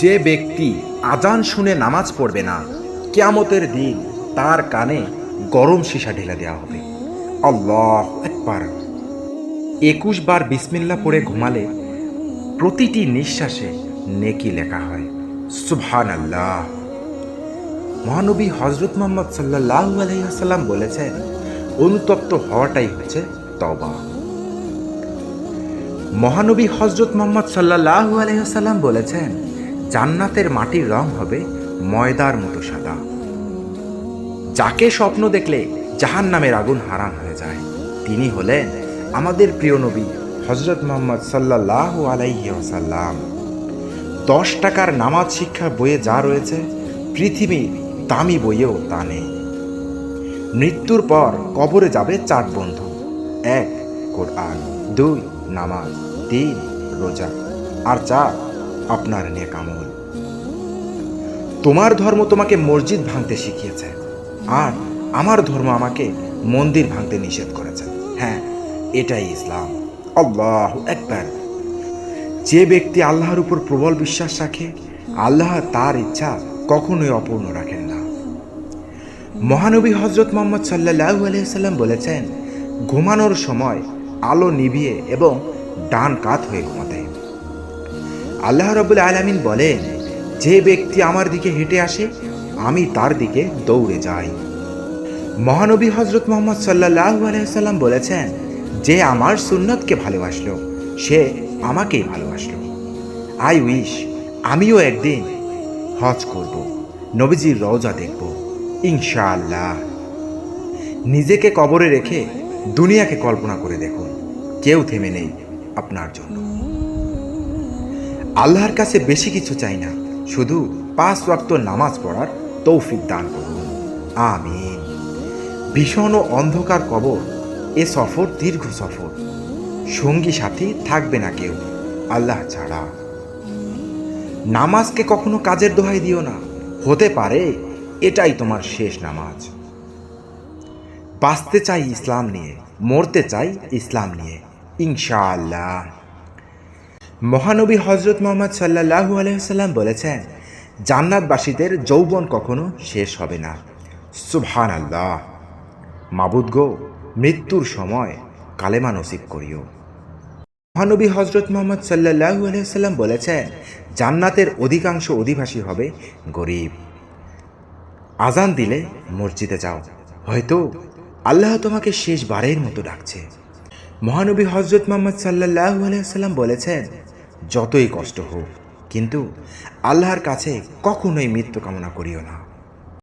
যে ব্যক্তি আজান শুনে নামাজ পড়বে না, কেয়ামতের দিন তার কানে গরম সীসা ঢেলে দেওয়া হবে। আল্লাহ একবার একুশ বার বিসমিল্লা পড়ে ঘুমালে প্রতিটি নিঃশ্বাসে নেকি লেখা হয়। সুবহান আল্লাহ মহানবী হজরত মোহাম্মদ সাল্লাহ আলহিহাসাল্লাম বলেছেন, অনুতপ্ত হওয়াটাই হচ্ছে তবা মহানবী হজরত মোহাম্মদ সাল্লাহ আলহিহাসাল্লাম বলেছেন জান্নাতের মাটির রং হবে ময়দার মতো সাদা। যাকে স্বপ্ন দেখলে জাহান নামের আগুন হারাম হয়ে যায়, তিনি হলেন আমাদের প্রিয় নবী হজরত মোহাম্মদ সাল্লাহ আলাইহি ওসাল্লাম দশ টাকার নামাজ শিক্ষার বইয়ে যা রয়েছে পৃথিবীর দামি বইয়েও তা নেই। মৃত্যুর পর কবরে যাবে চার বন্ধু, এক কোরআন, দুই নামাজ, তিন রোজা, আর চার আপনার নেকামল তোমার ধর্ম তোমাকে মসজিদ ভাঙতে শিখিয়েছে আর আমার ধর্ম আমাকে মন্দির ভাঙতে নিষেধ করেছে। হ্যাঁ এটাই ইসলাম। আল্লাহ একবার যে ব্যক্তি আল্লাহর উপর প্রবল বিশ্বাস রাখে, আল্লাহ তার ইচ্ছা কখনোই অপূর্ণ রাখেন না। মহানবী হজরত মোহাম্মদ সাল্লাহু আলহিসাল্লাম বলেছেন, ঘুমানোর সময় আলো নিভিয়ে এবং ডান কাত হয়ে ঘুমাতে। আল্লাহ রবুল আলমিন বলেন, যে ব্যক্তি আমার দিকে হেঁটে আসে, আমি তার দিকে দৌড়ে যাই। মহানবী হজরত মোহাম্মদ সাল্লাহু আলহিসাল্লাম বলেছেন, যে আমার সুন্নতকে ভালোবাসলো, সে আমাকেই ভালোবাসলো। আই উইশ আমিও একদিন হজ করব, নবীজির রওজা দেখব, ইনশাআল্লাহ। নিজেকে কবরে রেখে দুনিয়াকে কল্পনা করে দেখুন, কেউ থেমে নেই আপনার জন্য। আল্লাহর কাছে বেশি কিছু চাই না, শুধু পাঁচ ওয়াক্ত নামাজ পড়ার তৌফিক দান করুন। আমিন। ভীষণ ও অন্ধকার কবর, এ সফর দীর্ঘ সফর। সঙ্গী সাথী থাকবে না কেউ, আল্লাহ ছাড়া। নামাজকে কখনো কাজের দোহাই দিও না, হতে পারে এটাই তোমার শেষ নামাজ। বাঁচতে চাই ইসলাম নিয়ে, মরতে চাই ইসলাম নিয়ে, ইনশাআল্লাহ। মহানবী হজরত মোহাম্মদ সাল্লাহু আলহিসাল্লাম বলেছেন, জান্নাতবাসীদের যৌবন কখনো শেষ হবে না। সুবহান আল্লাহ মাবুদ গো, মৃত্যুর সময় কালেমা নসিব করিও। মহানবী হজরত মোহাম্মদ সাল্লাহু আলহিসাল্লাম বলেছেন, জান্নাতের অধিকাংশ অধিবাসী হবে গরিব। আজান দিলে মসজিদে যাও, হয়তো আল্লাহ তোমাকে শেষবারের মতো ডাকছে। মহানবী হজরত মোহাম্মদ সাল্লাহু আলাইসাল্লাম বলেছেন যতই কষ্ট হোক কিন্তু আল্লাহর কাছে কখনোই মৃত্যু কামনা করিও না।